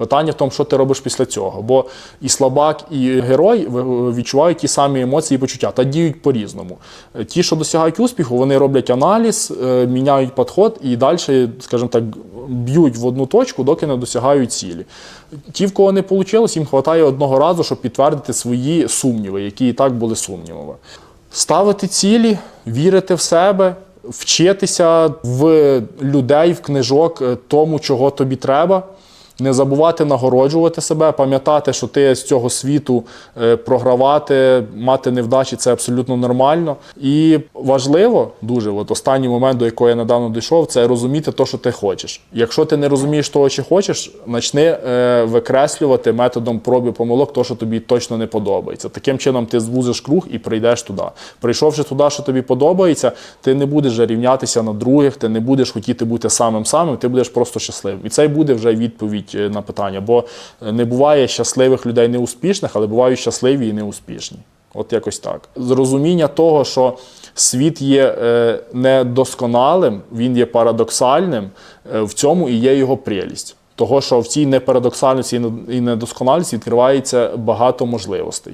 Питання в тому, що ти робиш після цього. Бо і слабак, і герой відчувають ті самі емоції і почуття та діють по-різному. Ті, що досягають успіху, вони роблять аналіз, е, міняють підход і далі, скажімо так, б'ють в одну точку, доки не досягають цілі. Ті, в кого не вийшло, їм вистачає одного разу, щоб підтвердити свої сумніви, які і так були сумнівами. Ставити цілі, вірити в себе, вчитися в людей, в книжок е, тому, чого тобі треба. Не забувати нагороджувати себе, пам'ятати, що ти з цього світу е, програвати, мати невдачі це абсолютно нормально. І важливо дуже, от останній момент, до якого я недавно дійшов, це розуміти те, що ти хочеш. Якщо ти не розумієш того, чи хочеш, почни е, викреслювати методом проби помилок, то, що тобі точно не подобається. Таким чином ти звузиш круг і прийдеш туди. Прийшовши туди, що тобі подобається, ти не будеш рівнятися на других, ти не будеш хотіти бути самим самим, ти будеш просто щасливим. І це буде вже відповідь е, на питання. Бо не буває щасливих людей неуспішних, але бувають щасливі і неуспішні. От якось так. Зрозуміння того, що світ є е, недосконалим, він є парадоксальним, е, в цьому і є його прелість. Того, що в цій непарадоксальності і недосконалості відкривається багато можливостей.